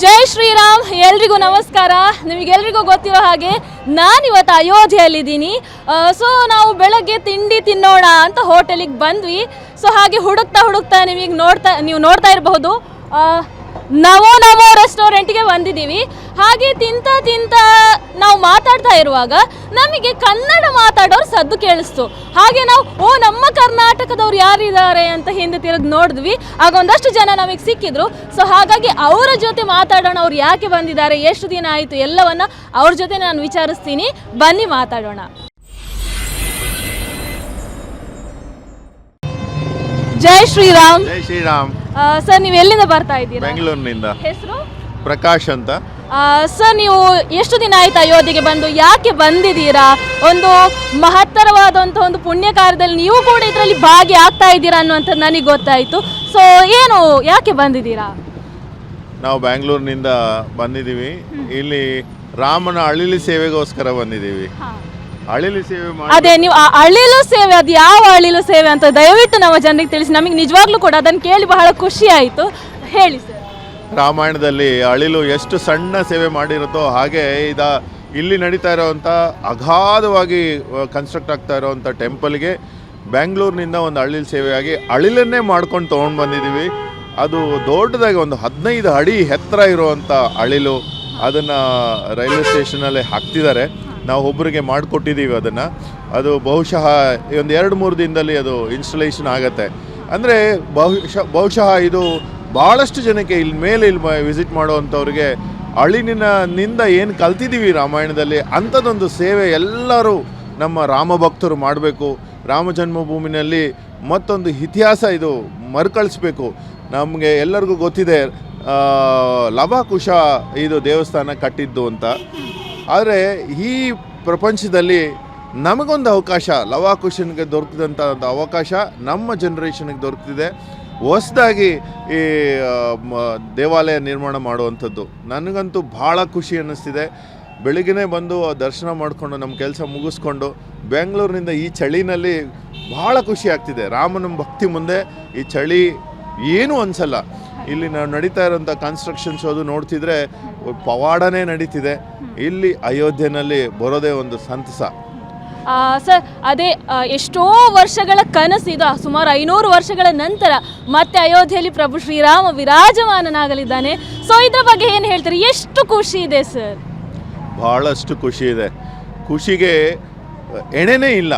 ಜೈ ಶ್ರೀರಾಮ್, ಎಲ್ರಿಗೂ ನಮಸ್ಕಾರ. ನಿಮಗೆಲ್ರಿಗೂ ಗೊತ್ತಿರೋ ಹಾಗೆ ನಾನಿವತ್ತು ಅಯೋಧ್ಯೆಯಲ್ಲಿದ್ದೀನಿ. ಸೊ ನಾವು ಬೆಳಗ್ಗೆ ತಿಂಡಿ ತಿನ್ನೋಣ ಅಂತ ಹೋಟೆಲಿಗೆ ಬಂದ್ವಿ. ಸೊ ಹಾಗೆ ಹುಡುಕ್ತಾ ಹುಡುಕ್ತಾ ನಿಮಗೆ ನೋಡ್ತಾ, ನೀವು ನೋಡ್ತಾ ಇರಬಹುದು. ನವೋ ನವೋ ರೆಸ್ಟೋರೆಂಟ್ಗೆ ಬಂದಿದ್ದೀವಿ. ಹಾಗೆ ತಿಂತ ತಿಂತ ನಾವು ಮಾತಾಡ್ತಾ ಇರುವಾಗ ನಮಗೆ ಕನ್ನಡ ಮಾತಾಡೋರು ಸದ್ದು ಕೇಳಿಸ್ತು. ಹಾಗೆ ನಾವು ಓ ನಮ್ಮ ಕರ್ನಾಟಕದವ್ರು ಯಾರಿದ್ದಾರೆ? ಅಂತ ಹಿಂದೆ ತಿರುಗಿ ನೋಡಿದ್ವಿ. ಆಗ ಒಂದಷ್ಟು ಜನ ನಮಗೆ ಸಿಕ್ಕಿದ್ರು. ಸೊ ಹಾಗಾಗಿ ಅವರ ಜೊತೆ ಮಾತಾಡೋಣ ಅವ್ರು ಯಾಕೆ ಬಂದಿದ್ದಾರೆ ಎಷ್ಟು ದಿನ ಆಯಿತು ಎಲ್ಲವನ್ನ ಅವ್ರ ಜೊತೆ ನಾನು ವಿಚಾರಿಸ್ತೀನಿ. ಬನ್ನಿ ಮಾತಾಡೋಣ. ಜೈ ಶ್ರೀರಾಮ್. ಜೈ ಶ್ರೀರಾಮ್. ಸರ್ ನೀವು ಎಲ್ಲಿಂದ ಬರ್ತಾ ಇದ್ದೀರಾ? ಬೆಂಗಳೂರಿನಿಂದ. ಹೆಸರು? ಪ್ರಕಾಶ್ ಅಂತ. ಸರ್ ನೀವು ಎಷ್ಟು ದಿನ ಆಯ್ತು ಅಯೋಧ್ಯೆಗೆ ಬಂದು? ಯಾಕೆ ಬಂದಿದ್ದೀರಾ? ಒಂದು ಮಹತ್ತರವಾದಂಥ ಒಂದು ಪುಣ್ಯ ಕಾರ್ಯದಲ್ಲಿ ನೀವು ಕೂಡ ಇದರಲ್ಲಿ ಭಾಗಿ ಆಗ್ತಾ ಇದ್ದೀರಾ ಅನ್ನುವಂಥದ್ದು ನನಗೆ ಗೊತ್ತಾಯಿತು. ಸೊ ಏನು ಯಾಕೆ ಬಂದಿದ್ದೀರಾ? ನಾವು ಬ್ಯಾಂಗ್ಳೂರಿನಿಂದ ಬಂದಿದ್ದೀವಿ. ಇಲ್ಲಿ ರಾಮನ ಅಳಿಲಿ ಸೇವೆಗೋಸ್ಕರ ಬಂದಿದ್ದೀವಿ. ಅಳಿಲಿ ಸೇವೆ ಅದೇ ನೀವು ಆ ಅಳಿಲು ಸೇವೆ ಅದು ಯಾವ ಅಳಿಲು ಸೇವೆ ಅಂತ ದಯವಿಟ್ಟು ನಮ್ಮ ಜನರಿಗೆ ತಿಳಿಸಿ. ನಮಗೆ ನಿಜವಾಗ್ಲೂ ಕೂಡ ಅದನ್ನು ಕೇಳಿ ಬಹಳ ಖುಷಿ ಆಯಿತು. ಹೇಳಿ ಸರ್ ರಾಮಾಯಣದಲ್ಲಿ ಅಳಿಲು ಎಷ್ಟು ಸಣ್ಣ ಸೇವೆ ಮಾಡಿರುತ್ತೋ ಹಾಗೆ ಇದ ಇಲ್ಲಿ ನಡೀತಾ ಇರೋವಂಥ ಅಗಾಧವಾಗಿ ಕನ್ಸ್ಟ್ರಕ್ಟ್ ಆಗ್ತಾ ಇರೋವಂಥ ಟೆಂಪಲ್ಗೆ ಬ್ಯಾಂಗ್ಳೂರಿನಿಂದ ಒಂದು ಅಳಿಲು ಸೇವೆಯಾಗಿ ಅಳಿಲನ್ನೇ ಮಾಡ್ಕೊಂಡು ತೊಗೊಂಡು ಬಂದಿದ್ದೀವಿ ಅದು ದೊಡ್ಡದಾಗಿ ಒಂದು ಹದಿನೈದು ಅಡಿ ಎತ್ತರ ಇರುವಂಥ ಅಳಿಲು ಅದನ್ನು ರೈಲ್ವೆ ಸ್ಟೇಷನಲ್ಲಿ ಹಾಕ್ತಿದ್ದಾರೆ. ನಾವು ಒಬ್ಬರಿಗೆ ಮಾಡಿಕೊಟ್ಟಿದ್ದೀವಿ ಅದನ್ನು. ಅದು ಬಹುಶಃ ಒಂದು ಎರಡು ಮೂರು ದಿನದಲ್ಲಿ ಅದು ಇನ್ಸ್ಟಲೇಷನ್ ಆಗುತ್ತೆ. ಅಂದರೆ ಬಹುಶಃ ಬಹುಶಃ ಇದು ಭಾಳಷ್ಟು ಜನಕ್ಕೆ ಇಲ್ಲಿ ಮೇಲೆ ಇಲ್ಲಿ ವಿಸಿಟ್ ಮಾಡುವಂಥವ್ರಿಗೆ ಅಳಿನಿನ ನಿಂದ ಏನು ಕಲ್ತಿದ್ದೀವಿ ರಾಮಾಯಣದಲ್ಲಿ ಅಂಥದ್ದೊಂದು ಸೇವೆ ಎಲ್ಲರೂ ನಮ್ಮ ರಾಮ ಭಕ್ತರು ಮಾಡಬೇಕು. ರಾಮ ಜನ್ಮಭೂಮಿನಲ್ಲಿ ಮತ್ತೊಂದು ಇತಿಹಾಸ ಇದು ಮರುಕಳಿಸ್ಬೇಕು. ನಮಗೆ ಎಲ್ಲರಿಗೂ ಗೊತ್ತಿದೆ ಲವಕುಶ ಇದು ದೇವಸ್ಥಾನ ಕಟ್ಟಿದ್ದು ಅಂತ. ಆದರೆ ಈ ಪ್ರಪಂಚದಲ್ಲಿ ನಮಗೊಂದು ಅವಕಾಶ, ಲವಾಕುಶನಿಗೆ ದೊರಕಿದಂಥ ಒಂದು ಅವಕಾಶ ನಮ್ಮ ಜನ್ರೇಷನ್ಗೆ ದೊರಕಿದೆ ಹೊಸದಾಗಿ ಈ ದೇವಾಲಯ ನಿರ್ಮಾಣ ಮಾಡುವಂಥದ್ದು. ನನಗಂತೂ ಭಾಳ ಖುಷಿ ಅನ್ನಿಸ್ತಿದೆ. ಬೆಳಿಗ್ಗೆ ಬಂದು ದರ್ಶನ ಮಾಡಿಕೊಂಡು ನಮ್ಮ ಕೆಲಸ ಮುಗಿಸ್ಕೊಂಡು ಬೆಂಗಳೂರಿನಿಂದ ಈ ಚಳಿನಲ್ಲಿ ಭಾಳ ಖುಷಿ ಆಗ್ತಿದೆ. ರಾಮನ ಭಕ್ತಿ ಮುಂದೆ ಈ ಚಳಿ ಏನೂ ಅನಿಸಲ್ಲ. ಇಲ್ಲಿ ನಾವು ನಡೀತಾ ಇರೋಂಥ ಕನ್ಸ್ಟ್ರಕ್ಷನ್ಸ್ ಅದು ನೋಡ್ತಿದ್ರೆ ಪವಾಡನೇ ನಡೀತಿದೆ. ಇಲ್ಲಿ ಅಯೋಧ್ಯೆಯಲ್ಲಿ ಬರೋದೇ ಒಂದು ಸಂತಸ. ಸರ್, ಅದೇ ಎಷ್ಟೋ ವರ್ಷಗಳ ಕನಸು ಆ, ಸುಮಾರು ಐನೂರು ವರ್ಷಗಳ ನಂತರ ಮತ್ತೆ ಅಯೋಧ್ಯೆಯಲ್ಲಿ ಪ್ರಭು ಶ್ರೀರಾಮ ವಿರಾಜಮಾನನಾಗಲಿದ್ದಾನೆ. ಸೊ ಇದ್ರ ಬಗ್ಗೆ ಏನು ಹೇಳ್ತೀರಿ? ಎಷ್ಟು ಖುಷಿ ಇದೆ, ಸರ್? ಭಾಳಷ್ಟು ಖುಷಿ ಇದೆ. ಖುಷಿಗೆ ಎಣೆನೇ ಇಲ್ಲ.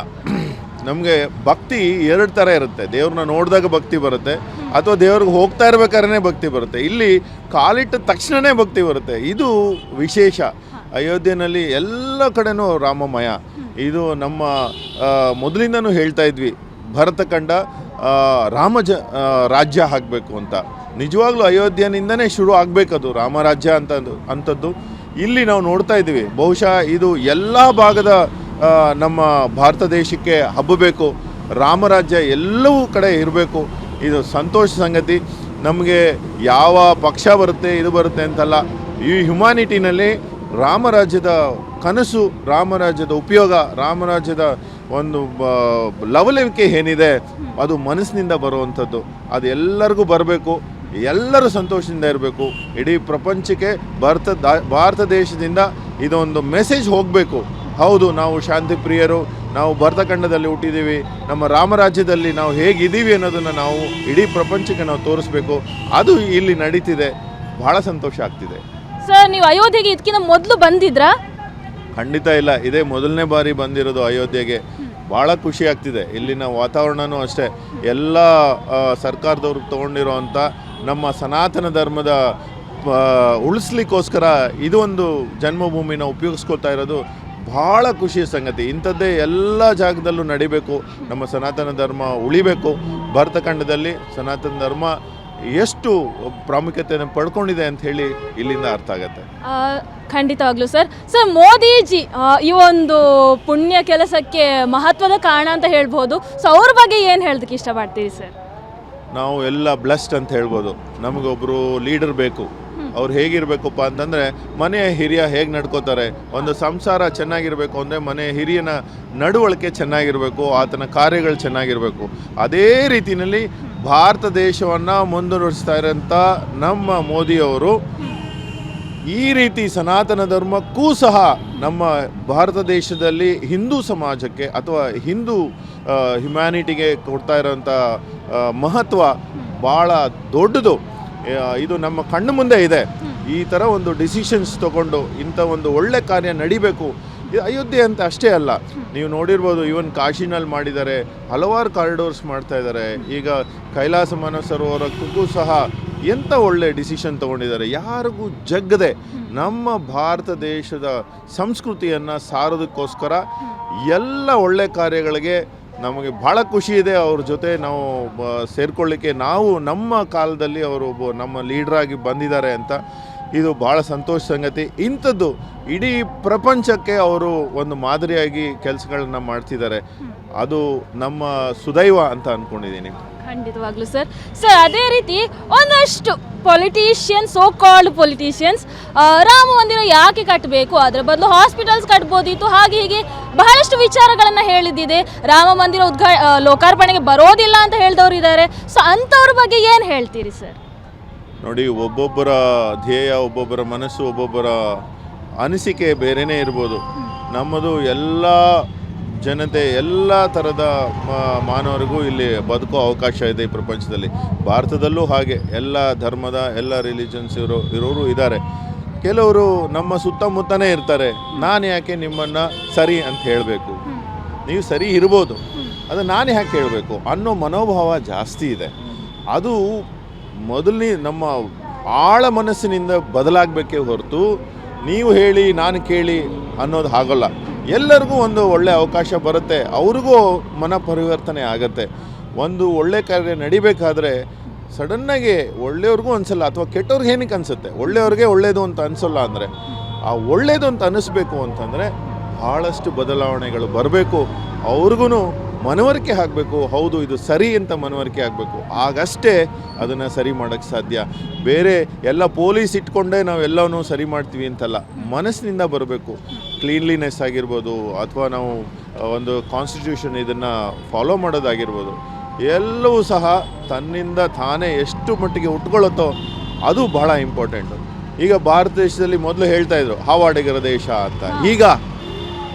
ನಮಗೆ ಭಕ್ತಿ ಎರಡು ಥರ ಇರುತ್ತೆ. ದೇವ್ರನ್ನ ನೋಡಿದಾಗ ಭಕ್ತಿ ಬರುತ್ತೆ, ಅಥವಾ ದೇವ್ರಿಗೆ ಹೋಗ್ತಾ ಇರ್ಬೇಕಾದ್ರೆ ಭಕ್ತಿ ಬರುತ್ತೆ. ಇಲ್ಲಿ ಕಾಲಿಟ್ಟ ತಕ್ಷಣವೇ ಭಕ್ತಿ ಬರುತ್ತೆ. ಇದು ವಿಶೇಷ. ಅಯೋಧ್ಯೆಯಲ್ಲಿ ಎಲ್ಲ ಕಡೆನೂ ರಾಮಮಯ. ಇದು ನಮ್ಮ ಮೊದಲಿಂದನೂ ಹೇಳ್ತಾ ಇದ್ವಿ, ಭರತ ಕಂಡ ರಾಮ ಜ ರಾಜ್ಯ ಆಗಬೇಕು ಅಂತ. ನಿಜವಾಗ್ಲೂ ಅಯೋಧ್ಯೆಯಿಂದನೇ ಶುರು ಆಗಬೇಕದು ರಾಮರಾಜ್ಯ ಅಂತ ಅಂಥದ್ದು ಇಲ್ಲಿ ನಾವು ನೋಡ್ತಾ ಇದ್ದೀವಿ, ಬಹುಶಃ ಇದು ಎಲ್ಲ ಭಾಗದ ನಮ್ಮ ಭಾರತ ದೇಶಕ್ಕೆ ಹಬ್ಬಬೇಕು ರಾಮರಾಜ್ಯ ಎಲ್ಲವೂ ಕಡೆ ಇರಬೇಕು. ಇದು ಸಂತೋಷ ಸಂಗತಿ. ನಮಗೆ ಯಾವ ಪಕ್ಷ ಬರುತ್ತೆ, ಇದು ಬರುತ್ತೆ ಅಂತಲ್ಲ, ಈ ಹ್ಯುಮ್ಯಾನಿಟಿನಲ್ಲಿ ರಾಮರಾಜ್ಯದ ಕನಸು ರಾಮರಾಜ್ಯದ ಉಪಯೋಗ, ರಾಮರಾಜ್ಯದ ಒಂದು ಲವಲವಿಕೆ ಏನಿದೆ, ಅದು ಮನಸ್ಸಿನಿಂದ ಬರುವಂಥದ್ದು. ಅದು ಎಲ್ಲರಿಗೂ ಬರಬೇಕು, ಎಲ್ಲರೂ ಸಂತೋಷದಿಂದ ಇರಬೇಕು. ಇಡೀ ಪ್ರಪಂಚಕ್ಕೆ ಭಾರತ ಭಾರತ ದೇಶದಿಂದ ಇದೊಂದು ಮೆಸೇಜ್ ಹೋಗಬೇಕು. ಹೌದು, ನಾವು ಶಾಂತಿ ಪ್ರಿಯರು ನಾವು ಭರತಖಂಡದಲ್ಲಿ ಹುಟ್ಟಿದ್ದೀವಿ, ನಮ್ಮ ರಾಮರಾಜ್ಯದಲ್ಲಿ ನಾವು ಹೇಗಿದ್ದೀವಿ ಅನ್ನೋದನ್ನು ನಾವು ಇಡೀ ಪ್ರಪಂಚಕ್ಕೆ ನಾವು ತೋರಿಸ್ಬೇಕು. ಅದು ಇಲ್ಲಿ ನಡೀತಿದೆ. ಬಹಳ ಸಂತೋಷ ಆಗ್ತಿದೆ. ಸರ್ ನೀವು ಅಯೋಧ್ಯೆಗೆ ಇದಕ್ಕಿಂತ ಮೊದಲು ಬಂದಿದ್ರಾ? ಖಂಡಿತ ಇಲ್ಲ. ಇದೇ ಮೊದಲನೇ ಬಾರಿ ಬಂದಿರೋದು ಅಯೋಧ್ಯೆಗೆ. ಭಾಳ ಖುಷಿ ಆಗ್ತಿದೆ. ಇಲ್ಲಿನ ವಾತಾವರಣನೂ ಅಷ್ಟೇ. ಎಲ್ಲ ಸರ್ಕಾರದವರು ತೊಗೊಂಡಿರೋವಂಥ ನಮ್ಮ ಸನಾತನ ಧರ್ಮದ ಉಳಿಸ್ಲಿಕ್ಕೋಸ್ಕರ ಇದು ಒಂದು ಜನ್ಮಭೂಮಿನ ಉಪಯೋಗಿಸ್ಕೊಳ್ತಾ ಇರೋದು ಭಾಳ ಖುಷಿಯ ಸಂಗತಿ. ಇಂಥದ್ದೇ ಎಲ್ಲ ಜಾಗದಲ್ಲೂ ನಡಿಬೇಕು. ನಮ್ಮ ಸನಾತನ ಧರ್ಮ ಉಳಿಬೇಕು. ಭರತಖಂಡದಲ್ಲಿ ಸನಾತನ ಧರ್ಮ ಎಷ್ಟು ಪ್ರಾಮುಖ್ಯತೆಯನ್ನು ಪಡ್ಕೊಂಡಿದೆ ಅಂತ ಹೇಳಿ ಇಲ್ಲಿಂದ ಅರ್ಥ ಆಗತ್ತೆ. ಖಂಡಿತವಾಗ್ಲೂ ಸರ್. ಸರ್ ಮೋದಿಜಿ ಈ ಒಂದು ಪುಣ್ಯ ಕೆಲಸಕ್ಕೆ ಮಹತ್ವದ ಕಾರಣ ಅಂತ ಹೇಳ್ಬೋದು. ಸೊ ಅವ್ರ ಬಗ್ಗೆ ಏನು ಹೇಳೋದಕ್ಕೆ ಇಷ್ಟಪಡ್ತೀರಿ ಸರ್? ನಾವು ಎಲ್ಲ ಬ್ಲಸ್ಟ್ ಅಂತ ಹೇಳ್ಬೋದು. ನಮಗೊಬ್ಬರು ಲೀಡರ್ ಬೇಕು. ಅವ್ರು ಹೇಗಿರಬೇಕಪ್ಪ ಅಂತಂದರೆ ಮನೆಯ ಹಿರಿಯ ಹೇಗೆ ನಡ್ಕೋತಾರೆ ಒಂದು ಸಂಸಾರ ಚೆನ್ನಾಗಿರಬೇಕು ಅಂದರೆ ಮನೆಯ ಹಿರಿಯನ ನಡವಳಿಕೆ ಚೆನ್ನಾಗಿರಬೇಕು ಆತನ ಕಾರ್ಯಗಳು ಚೆನ್ನಾಗಿರಬೇಕು. ಅದೇ ರೀತಿಯಲ್ಲಿ ಭಾರತ ದೇಶವನ್ನು ಮುಂದುವರಿಸ್ತಾ ಇರೋಂಥ ನಮ್ಮ ಮೋದಿಯವರು ಈ ರೀತಿ ಸನಾತನ ಧರ್ಮಕ್ಕೂ ಸಹ ನಮ್ಮ ಭಾರತ ದೇಶದಲ್ಲಿ ಹಿಂದೂ ಸಮಾಜಕ್ಕೆ ಅಥವಾ ಹಿಂದೂ ಹ್ಯುಮ್ಯಾನಿಟಿಗೆ ಕೊಡ್ತಾ ಇರೋಂಥ ಮಹತ್ವ ಭಾಳ ದೊಡ್ಡದು. ಇದು ನಮ್ಮ ಕಣ್ಣು ಮುಂದೆ ಇದೆ. ಈ ಥರ ಒಂದು ಡಿಸಿಷನ್ಸ್ ತಗೊಂಡು ಇಂಥ ಒಂದು ಒಳ್ಳೆ ಕಾರ್ಯ ನಡಿಬೇಕು ಅಯೋಧ್ಯೆ ಅಂತ ಅಷ್ಟೇ ಅಲ್ಲ. ನೀವು ನೋಡಿರ್ಬೋದು ಈವನ್ ಕಾಶಿನಲ್ಲಿ ಮಾಡಿದ್ದಾರೆ, ಹಲವಾರು ಕಾರಿಡೋರ್ಸ್ ಮಾಡ್ತಾ ಇದ್ದಾರೆ. ಈಗ ಕೈಲಾಸ ಮನಸರೋವರಕ್ಕೂ ಸಹ ಎಂಥ ಒಳ್ಳೆ ಡಿಸಿಷನ್ ತಗೊಂಡಿದ್ದಾರೆ. ಯಾರಿಗೂ ಜಗ್ಗದೆ ನಮ್ಮ ಭಾರತ ದೇಶದ ಸಂಸ್ಕೃತಿಯನ್ನು ಸಾರೋದಕ್ಕೋಸ್ಕರ ಎಲ್ಲ ಒಳ್ಳೆ ಕಾರ್ಯಗಳಿಗೆ ನಮಗೆ ಭಾಳ ಖುಷಿ ಇದೆ. ಅವ್ರ ಜೊತೆ ನಾವು ಸೇರ್ಕೊಳ್ಳಿಕ್ಕೆ ನಾವು ನಮ್ಮ ಕಾಲದಲ್ಲಿ ಅವರು ಒಬ್ಬ ನಮ್ಮ ಲೀಡ್ರಾಗಿ ಬಂದಿದ್ದಾರೆ ಅಂತ ಇದು ಭಾಳ ಸಂತೋಷ ಸಂಗತಿ. ಇಂಥದ್ದು ಇಡೀ ಪ್ರಪಂಚಕ್ಕೆ ಅವರು ಒಂದು ಮಾದರಿಯಾಗಿ ಕೆಲಸಗಳನ್ನ ಮಾಡ್ತಿದ್ದಾರೆ. ಅದು ನಮ್ಮ ಸುದೈವ ಅಂತ ಅನ್ಕೊಂಡಿದ್ದೀನಿ ಖಂಡಿತವಾಗ್ಲು ಸರ್. ಸರ್, ಅದೇ ರೀತಿ ಒಂದಷ್ಟು politician so called politicians Rama ಮಂದಿರ ಯಾಕೆ ಕಟ್ಟಬೇಕು ಅದರ ಬದಲು ಹಾಸ್ಪಿಟಲ್ಸ್ ಕಟ್ಬೋದಿತ್ತು, ಹಾಗೆ ಹೀಗೆ ಬಹಳಷ್ಟು ವಿಚಾರಗಳನ್ನು ಹೇಳಿದ್ದಿದೆ. ರಾಮ ಮಂದಿರ ಉದ್ಘಾ ಲೋಕಾರ್ಪಣೆಗೆ ಬರೋದಿಲ್ಲ ಅಂತ ಹೇಳಿದವರು ಇದ್ದಾರೆ ಸೊ ಅಂಥವ್ರ ಬಗ್ಗೆ ಏನು ಹೇಳ್ತೀರಿ ಸರ್? ನೋಡಿ, ಒಬ್ಬೊಬ್ಬರ ಧ್ಯೇಯ, ಒಬ್ಬೊಬ್ಬರ ಮನಸ್ಸು, ಒಬ್ಬೊಬ್ಬರ ಅನಿಸಿಕೆ ಬೇರೆಯೇ ಇರ್ಬೋದು. ನಮ್ಮದು ಎಲ್ಲ ಜನತೆ, ಎಲ್ಲ ಥರದ ಮಾನವರಿಗೂ ಇಲ್ಲಿ ಬದುಕೋ ಅವಕಾಶ ಇದೆ ಈ ಪ್ರಪಂಚದಲ್ಲಿ. ಭಾರತದಲ್ಲೂ ಹಾಗೆ, ಎಲ್ಲ ಧರ್ಮದ, ಎಲ್ಲ ರಿಲಿಜನ್ಸ್ ಇರೋ, ಇರೋರು ಇದ್ದಾರೆ. ಕೆಲವರು ನಮ್ಮ ಸುತ್ತಮುತ್ತನೇ ಇರ್ತಾರೆ. ನಾನು ಯಾಕೆ ನಿಮ್ಮನ್ನು ಸರಿ ಅಂತ ಹೇಳಬೇಕು? ನೀವು ಸರಿ ಇರ್ಬೋದು. ಅದು ನಾನು ಯಾಕೆ ಹೇಳಬೇಕು? ಅನ್ನೋ ಮನೋಭಾವ ಜಾಸ್ತಿ ಇದೆ. ಅದು ಮೊದಲನೇ ನಮ್ಮ ಆಳ ಮನಸ್ಸಿನಿಂದ ಬದಲಾಗಬೇಕೇ ಹೊರತು ನೀವು ಹೇಳಿ, ನಾನು ಕೇಳಿ ಅನ್ನೋದು ಆಗೋಲ್ಲ ಎಲ್ಲರಿಗೂ ಒಂದು ಒಳ್ಳೆಯ ಅವಕಾಶ ಬರುತ್ತೆ. ಅವ್ರಿಗೂ ಮನ ಪರಿವರ್ತನೆ ಆಗುತ್ತೆ. ಒಂದು ಒಳ್ಳೆ ಕಾರ್ಯ ನಡಿಬೇಕಾದ್ರೆ ಸಡನ್ನಾಗಿ ಒಳ್ಳೆಯವ್ರಿಗೂ ಅನಿಸಲ್ಲ, ಅಥವಾ ಕೆಟ್ಟವ್ರಿಗೆ ಏನಕ್ಕೆ ಅನಿಸುತ್ತೆ? ಒಳ್ಳೆಯವ್ರಿಗೆ ಒಳ್ಳೆಯದು ಅಂತ ಅನಿಸಲ್ಲ ಅಂದರೆ, ಆ ಒಳ್ಳೆಯದು ಅಂತ ಅನ್ನಿಸ್ಬೇಕು ಅಂತಂದರೆ ಭಾಳಷ್ಟು ಬದಲಾವಣೆಗಳು ಬರಬೇಕು. ಅವ್ರಿಗೂ ಮನವರಿಕೆ ಆಗಬೇಕು ಹೌದು ಇದು ಸರಿ ಅಂತ ಮನವರಿಕೆ ಆಗಬೇಕು. ಆಗಷ್ಟೇ ಅದನ್ನು ಸರಿ ಮಾಡೋಕ್ಕೆ ಸಾಧ್ಯ. ಬೇರೆ ಎಲ್ಲ ಪೊಲೀಸ್ ಇಟ್ಕೊಂಡೇ ನಾವು ಎಲ್ಲವನ್ನೂ ಸರಿ ಮಾಡ್ತೀವಿ ಅಂತಲ್ಲ. ಮನಸ್ಸಿನಿಂದ ಬರಬೇಕು. ಕ್ಲೀನ್ಲಿನೆಸ್ ಆಗಿರ್ಬೋದು ಅಥವಾ ನಾವು ಒಂದು ಕಾನ್ಸ್ಟಿಟ್ಯೂಷನ್ ಇದನ್ನು ಫಾಲೋ ಮಾಡೋದಾಗಿರ್ಬೋದು. ಎಲ್ಲವೂ ಸಹ ತನ್ನಿಂದ ತಾನೇ ಎಷ್ಟು ಮಟ್ಟಿಗೆ ಉಟ್ಕೊಳ್ಳುತ್ತೋ ಅದು ಬಹಳ ಇಂಪಾರ್ಟೆಂಟು ಈಗ ಭಾರತ ದೇಶದಲ್ಲಿ ಮೊದಲು ಹೇಳ್ತಾ ಇದ್ರು ಹಾವಾಡಿಗರ ದೇಶ ಅಂತ. ಈಗ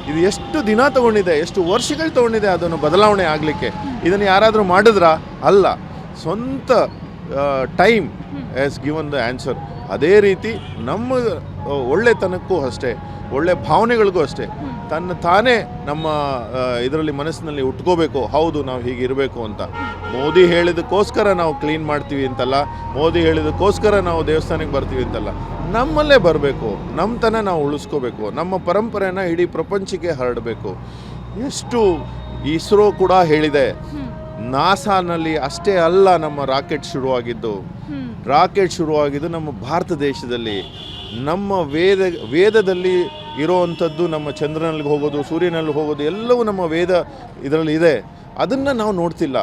ಇದು ಎಷ್ಟು ದಿನ ತಗೊಂಡಿದೆ ಎಷ್ಟು ವರ್ಷಗಳು ತಗೊಂಡಿದೆ ಅದನ್ನು ಬದಲಾವಣೆ ಆಗಲಿಕ್ಕೆ? ಇದನ್ನು ಯಾರಾದರೂ ಮಾಡಿದ್ರಾ? ಅಲ್ಲ. ಸ್ವಂತ time as given the answer ಅದೇ ರೀತಿ ನಮ್ಮ ಒಳ್ಳೆತನಕ್ಕೂ ಅಷ್ಟೇ ಒಳ್ಳೆ ಭಾವನೆಗಳಿಗೂ ಅಷ್ಟೇ. ತನ್ನ ತಾನೇ ನಮ್ಮ ಇದರಲ್ಲಿ ಮನಸ್ಸಿನಲ್ಲಿ ಉಟ್ಕೋಬೇಕು ಹೌದು ನಾವು ಹೀಗೆ ಇರಬೇಕು ಅಂತ. ಮೋದಿ ಹೇಳಿದಕ್ಕೋಸ್ಕರ ನಾವು ಕ್ಲೀನ್ ಮಾಡ್ತೀವಿ ಅಂತಲ್ಲ ಮೋದಿ ಹೇಳಿದಕ್ಕೋಸ್ಕರ ನಾವು ದೇವಸ್ಥಾನಕ್ಕೆ ಬರ್ತೀವಿ ಅಂತಲ್ಲ. ನಮ್ಮಲ್ಲೇ ಬರಬೇಕು ನಮ್ಮತನ ನಾವು ಉಳಿಸ್ಕೋಬೇಕು ನಮ್ಮ ಪರಂಪರೆಯನ್ನು ಇಡೀ ಪ್ರಪಂಚಕ್ಕೆ ಹರಡಬೇಕು. ಎಷ್ಟು ಇಸ್ರೋ ಕೂಡ ಹೇಳಿದೆ ನಾಸಾನಲ್ಲಿ ಅಷ್ಟೇ ಅಲ್ಲ ನಮ್ಮ ರಾಕೆಟ್ ಶುರುವಾಗಿದ್ದು. ರಾಕೆಟ್ ಶುರುವಾಗಿದ್ದು ನಮ್ಮ ಭಾರತ ದೇಶದಲ್ಲಿ, ನಮ್ಮ ವೇದ, ವೇದದಲ್ಲಿ ಇರೋವಂಥದ್ದು ನಮ್ಮ ಚಂದ್ರನಲ್ಲಿ ಹೋಗೋದು, ಸೂರ್ಯನಲ್ಲಿ ಹೋಗೋದು, ಎಲ್ಲವೂ ನಮ್ಮ ವೇದ ಇದರಲ್ಲಿ ಇದೆ. ಅದನ್ನು ನಾವು ನೋಡ್ತಿಲ್ಲ.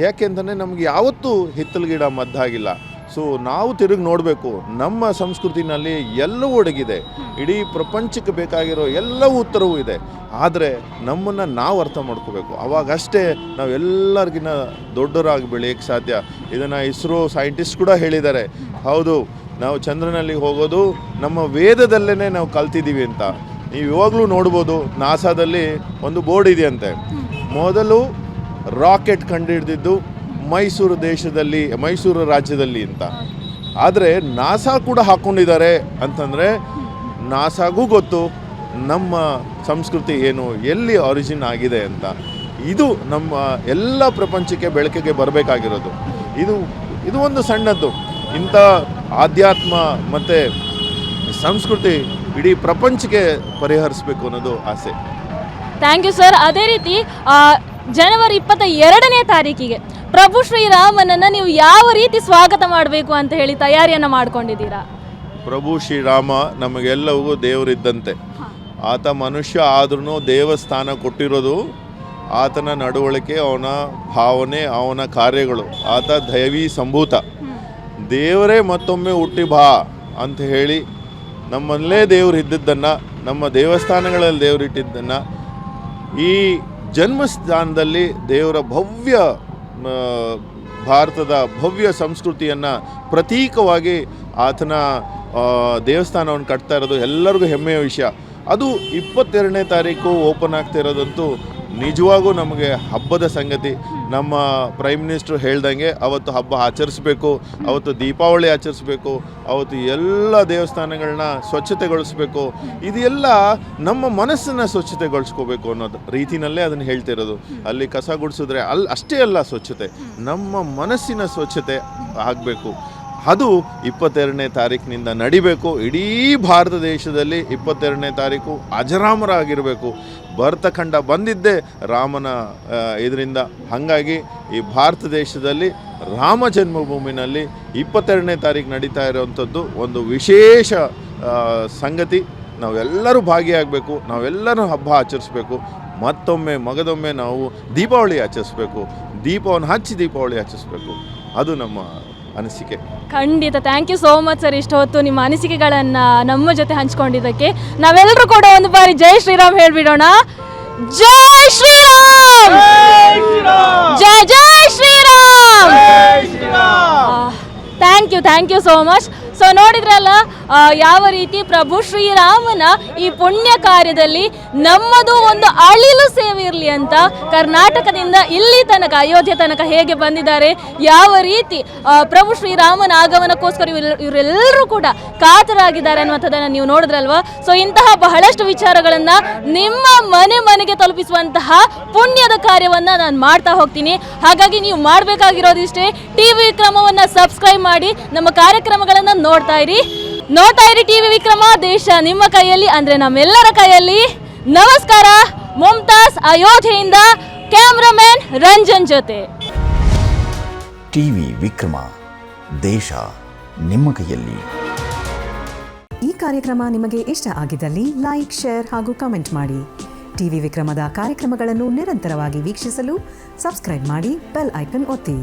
ಯಾಕೆ ಅಂತಂದರೆ ನಮಗೆ ಯಾವತ್ತೂ ಹಿತ್ತಲು ಗಿಡ ಮದ್ದಾಗಿಲ್ಲ. ಸೊ ನಾವು ತಿರುಗಿ ನೋಡಬೇಕು ನಮ್ಮ ಸಂಸ್ಕೃತಿನಲ್ಲಿ ಎಲ್ಲವೂ ಒಡಗಿದೆ. ಇಡೀ ಪ್ರಪಂಚಕ್ಕೆ ಬೇಕಾಗಿರೋ ಎಲ್ಲ ಉತ್ತರವೂ ಇದೆ. ಆದರೆ ನಮ್ಮನ್ನು ನಾವು ಅರ್ಥ ಮಾಡ್ಕೋಬೇಕು. ಅವಾಗಷ್ಟೇ ನಾವು ಎಲ್ಲರಿಗಿನ್ನ ದೊಡ್ಡರಾಗಿ ಬೆಳೆಯೋಕ್ಕೆ ಸಾಧ್ಯ. ಇದನ್ನು ಇಸ್ರೋ ಸೈಂಟಿಸ್ಟ್ ಕೂಡ ಹೇಳಿದ್ದಾರೆ. ಹೌದು ನಾವು ಚಂದ್ರನಲ್ಲಿ ಹೋಗೋದು ನಮ್ಮ ವೇದದಲ್ಲೇ ನಾವು ಕಲ್ತಿದ್ದೀವಿ ಅಂತ. ನೀವು ಇವಾಗಲೂ ನೋಡ್ಬೋದು ನಾಸಾದಲ್ಲಿ ಒಂದು ಬೋರ್ಡ್ ಇದೆಯಂತೆ. ಮೊದಲು ರಾಕೆಟ್ ಕಂಡುಹಿಡಿದಿದ್ದು ಮೈಸೂರು ದೇಶದಲ್ಲಿ, ಮೈಸೂರು ರಾಜ್ಯದಲ್ಲಿ ಅಂತ. ಆದರೆ ನಾಸಾ ಕೂಡ ಹಾಕ್ಕೊಂಡಿದ್ದಾರೆ ಅಂತಂದರೆ ನಾಸಾಗೂ ಗೊತ್ತು, ನಮ್ಮ ಸಂಸ್ಕೃತಿ ಏನು, ಎಲ್ಲಿ ಆರಿಜಿನ್ ಆಗಿದೆ ಅಂತ. ಇದು ನಮ್ಮ ಎಲ್ಲ ಪ್ರಪಂಚಕ್ಕೆ ಬೆಳಕಿಗೆ ಬರಬೇಕಾಗಿರೋದು. ಇದು ಇದು ಒಂದು ಸಣ್ಣದ್ದು. ಇಂಥ ಆಧ್ಯಾತ್ಮ ಮತ್ತು ಸಂಸ್ಕೃತಿ ಇಡೀ ಪ್ರಪಂಚಕ್ಕೆ ಪರಿಹರಿಸಬೇಕು ಅನ್ನೋದು ಆಸೆ. ಥ್ಯಾಂಕ್ ಯು ಸರ್ ಅದೇ ರೀತಿ ಜನವರಿ ಇಪ್ಪತ್ತ ಎರಡನೇ ತಾರೀಕಿಗೆ. ಪ್ರಭು ಶ್ರೀರಾಮನನ್ನು ನೀವು ಯಾವ ರೀತಿ ಸ್ವಾಗತ ಮಾಡಬೇಕು ಅಂತ ಹೇಳಿ ತಯಾರಿಯನ್ನ ಮಾಡ್ಕೊಂಡಿದ್ದೀರಾ? ಪ್ರಭು ಶ್ರೀರಾಮ ನಮಗೆಲ್ಲವೂ ದೇವರಿದ್ದಂತೆ. ಆತ ಮನುಷ್ಯ ಆದ್ರೂ ದೇವಸ್ಥಾನ ಕೊಟ್ಟಿರೋದು ಆತನ ನಡವಳಿಕೆ, ಅವನ ಭಾವನೆ, ಅವನ ಕಾರ್ಯಗಳು. ಆತ ದೈವಿ ಸಂಭೂತ. ದೇವರೇ ಮತ್ತೊಮ್ಮೆ ಹುಟ್ಟಿ ಬಾ ಅಂತ ಹೇಳಿ ನಮ್ಮಲ್ಲೇ ದೇವರು ಇದ್ದಿದ್ದನ್ನು ನಮ್ಮ ದೇವಸ್ಥಾನಗಳಲ್ಲಿ ದೇವರಿಟ್ಟಿದ್ದನ್ನು ಈ ಜನ್ಮಸ್ಥಾನದಲ್ಲಿ ದೇವರ ಭವ್ಯ ಭಾರತದ ಭವ್ಯ ಸಂಸ್ಕೃತಿಯನ್ನು ಪ್ರತೀಕವಾಗಿ ಆತನ ದೇವಸ್ಥಾನವನ್ನು ಕಟ್ತಾ ಇರೋದು ಎಲ್ಲರಿಗೂ ಹೆಮ್ಮೆಯ ವಿಷಯ. ಅದು ಇಪ್ಪತ್ತೆರಡನೇ ತಾರೀಕು ಓಪನ್ ಆಗ್ತಿರೋದಂತೂ ನಿಜವಾಗೂ ನಮಗೆ ಹಬ್ಬದ ಸಂಗತಿ. ನಮ್ಮ ಪ್ರೈಮ್ ಮಿನಿಸ್ಟ್ರು ಹೇಳ್ದಂಗೆ ಅವತ್ತು ಹಬ್ಬ ಆಚರಿಸಬೇಕು, ಅವತ್ತು ದೀಪಾವಳಿ ಆಚರಿಸ್ಬೇಕು, ಅವತ್ತು ಎಲ್ಲ ದೇವಸ್ಥಾನಗಳನ್ನ ಸ್ವಚ್ಛತೆಗೊಳಿಸ್ಬೇಕು. ಇದೆಲ್ಲ ನಮ್ಮ ಮನಸ್ಸನ್ನು ಸ್ವಚ್ಛತೆಗೊಳಿಸ್ಕೋಬೇಕು ಅನ್ನೋದು ರೀತಿನಲ್ಲೇ ಅದನ್ನು ಹೇಳ್ತಿರೋದು ಅಲ್ಲಿ ಕಸ ಗುಡಿಸಿದ್ರೆ ಅಲ್ಲಿ ಅಷ್ಟೇ ಅಲ್ಲ ಸ್ವಚ್ಛತೆ. ನಮ್ಮ ಮನಸ್ಸಿನ ಸ್ವಚ್ಛತೆ ಆಗಬೇಕು. ಅದು ಇಪ್ಪತ್ತೆರಡನೇ ತಾರೀಕಿನಿಂದ ನಡಿಬೇಕು. ಇಡೀ ಭಾರತ ದೇಶದಲ್ಲಿ ಇಪ್ಪತ್ತೆರಡನೇ ತಾರೀಕು ಅಜರಾಮರಾಗಿರಬೇಕು. ಭರತಖಂಡ ಬಂದಿದ್ದೇ ರಾಮನ ಇದರಿಂದ. ಹಾಗಾಗಿ ಈ ಭಾರತ ದೇಶದಲ್ಲಿ ರಾಮ ಜನ್ಮಭೂಮಿನಲ್ಲಿ ಇಪ್ಪತ್ತೆರಡನೇ ತಾರೀಕು ನಡೀತಾ ಇರುವಂಥದ್ದು ಒಂದು ವಿಶೇಷ ಸಂಗತಿ. ನಾವೆಲ್ಲರೂ ಭಾಗಿಯಾಗಬೇಕು. ನಾವೆಲ್ಲರೂ ಹಬ್ಬ ಆಚರಿಸ್ಬೇಕು. ಮತ್ತೊಮ್ಮೆ, ಮಗದೊಮ್ಮೆ ನಾವು ದೀಪಾವಳಿ ಆಚರಿಸ್ಬೇಕು. ದೀಪವನ್ನು ಹಚ್ಚಿ ದೀಪಾವಳಿ ಆಚರಿಸ್ಬೇಕು. ಅದು ನಮ್ಮ ಅನಿಸಿಕೆ. ಖಂಡಿತ. Thank you so much sir ಇಷ್ಟು ಹೊತ್ತು ನಿಮ್ಮ ಅನಿಸಿಕೆಗಳನ್ನು ನಮ್ಮ ಜೊತೆ ಹಂಚ್ಕೊಂಡಿದ್ದಕ್ಕೆ ನಾವೆಲ್ಲರೂ ಕೂಡ ಒಂದು ಬಾರಿ ಜೈ Shriram ಹೇಳ್ಬಿಡೋಣ. Jai Shriram! Jai Jai Shriram! Thank you thank you so much so ನೋಡಿದ್ರಲ್ಲ ಯಾವ ರೀತಿ ಪ್ರಭು ಶ್ರೀರಾಮನ ಈ ಪುಣ್ಯ ಕಾರ್ಯದಲ್ಲಿ ನಮ್ಮದು ಒಂದು ಅಳಿಲು ಸೇವೆ ಅಂತ ಕರ್ನಾಟಕದಿಂದ ಇಲ್ಲಿ ತನಕ, ಅಯೋಧ್ಯೆ ತನಕ ಹೇಗೆ ಬಂದಿದ್ದಾರೆ, ಯಾವ ರೀತಿ ಪ್ರಭು ಶ್ರೀರಾಮನ ಆಗಮನಕ್ಕೋಸ್ಕರ ಇವ್ರೆಲ್- ಇವರೆಲ್ಲರೂ ಕೂಡ ಕಾತರಾಗಿದ್ದಾರೆ ಅನ್ನುವಂಥದ್ದನ್ನು ನೀವು ನೋಡಿದ್ರಲ್ವಾ? ಸೊ ಇಂತಹ ಬಹಳಷ್ಟು ವಿಚಾರಗಳನ್ನು ನಿಮ್ಮ ಮನೆ ಮನೆಗೆ ತಲುಪಿಸುವಂತಹ ಪುಣ್ಯದ ಕಾರ್ಯವನ್ನ ನಾನು ಮಾಡ್ತಾ ಹೋಗ್ತೀನಿ. ಹಾಗಾಗಿ ನೀವು ಮಾಡಬೇಕಾಗಿರೋದಿಷ್ಟೇ ಟಿವಿ ವಿಕ್ರಮವನ್ನ ಸಬ್ಸ್ಕ್ರೈಬ್ ಮಾಡಿ, ನಮ್ಮ ಕಾರ್ಯಕ್ರಮಗಳನ್ನು ನೋಡ್ತಾ ಇರಿ. ನೋಡ್ತಾ ಇರಿ ಟಿವಿ ವಿಕ್ರಮ ದೇಶ ನಿಮ್ಮ ಕೈಯಲ್ಲಿ ಅಂದ್ರೆ ನಮ್ಮೆಲ್ಲರ ಕೈಯಲ್ಲಿ. ನಮಸ್ಕಾರ ಮುಮ್ತಾಜ್ ಅಯೋಧ್ಯೆಯಿಂದ ಕ್ಯಾಮ್ರಾಮನ್ ರಂಜನ್ ಜೊತೆ. ಟಿವಿ ವಿಕ್ರಮ ದೇಶ ನಿಮ್ಮ ಕೈಯಲ್ಲಿ. ಈ ಕಾರ್ಯಕ್ರಮ ನಿಮಗೆ ಇಷ್ಟ ಆಗಿದ್ದಲ್ಲಿ ಲೈಕ್ ಶೇರ್ ಹಾಗೂ ಕಮೆಂಟ್ ಮಾಡಿ. ಟಿವಿ ವಿಕ್ರಮದ ಕಾರ್ಯಕ್ರಮಗಳನ್ನು ನಿರಂತರವಾಗಿ ವೀಕ್ಷಿಸಲು ಸಬ್ಸ್ಕ್ರೈಬ್ ಮಾಡಿ ಬೆಲ್ ಐಕನ್ ಒತ್ತಿ.